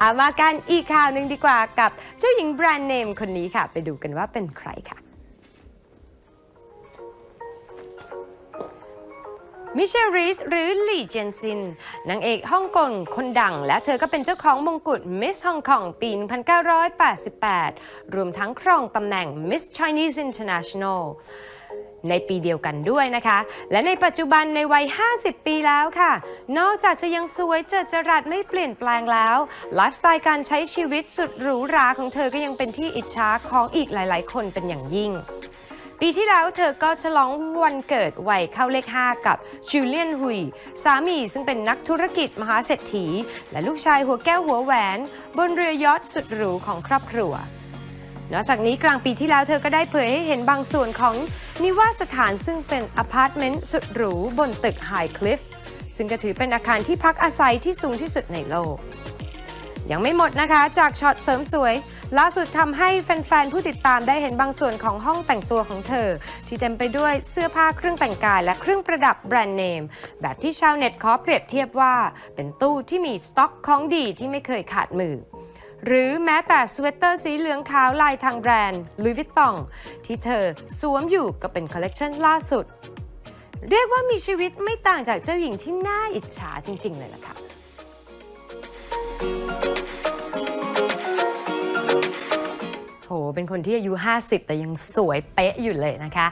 เอามากันอีกข่าวหนึ่งดีกว่ากับเจ้าหญิงแบรนด์เนมคนนี้ค่ะ ไปดูกันว่าเป็นใครค่ะมิเชลรีสหรือหลี่เจนซินนางเอกฮ่องกงคนดัง และเธอก็เป็นเจ้าของมงกุฎมิสฮ่องกงปี 1988 รวมทั้งครองตำแหน่ง Miss Chinese International ในปีเดียวกันด้วยนะคะ และในปัจจุบันในวัย 50 ปีแล้วค่ะ นอกจากจะยังสวยเจิดจรัสไม่เปลี่ยนแปลงแล้วไลฟ์สไตล์การใช้ชีวิตสุดหรูหราของเธอก็ยังเป็นที่อิจฉาของอีกหลาย ๆ คนเป็นอย่างยิ่ง ปีที่แล้วเธอก็ฉลองวันเกิดวัยเข้าเลข 5 กับจูเลียนฮุย สามีซึ่งเป็นนักธุรกิจมหาเศรษฐี และลูกชายหัวแก้วหัวแหวน บนเรือยอทสุดหรูของครอบครัวนอกจากนี้กลางปีที่แล้วเธอก็ได้เผยให้เห็นบางส่วนของ นิวาสถานซึ่งเป็นอพาร์ตเมนต์สุดหรูบนตึกไฮคลิฟซึ่งก็ถือเป็นอาคารที่พักอาศัยที่สูงที่สุดในโลก ยังไม่หมดนะคะจากช็อตเสริมสวย ล่าสุดทำให้แฟนๆ ผู้ติดตามได้เห็นบางส่วนของห้องแต่งตัวของเธอ ที่เต็มไปด้วยเสื้อผ้าเครื่องแต่งกายและเครื่องประดับแบรนด์เนม แบบที่ชาวเน็ตขอเปรียบเทียบว่า เป็นตู้ที่มีสต็อกของดีที่ไม่เคยขาดมือ หรือแม้แต่สเวตเตอร์สีเหลืองขาวลายทางแบรนด์ลุยวิตตอง ที่เธอสวมอยู่ก็เป็นคอลเลกชันล่าสุด เรียกว่ามีชีวิตไม่ต่างจากเจ้าหญิงที่น่าอิจฉาจริง ๆ เลยล่ะค่ะโหเป็นคนที่อายุ 50 แต่ยังสวยเป๊ะอยู่เลยนะคะ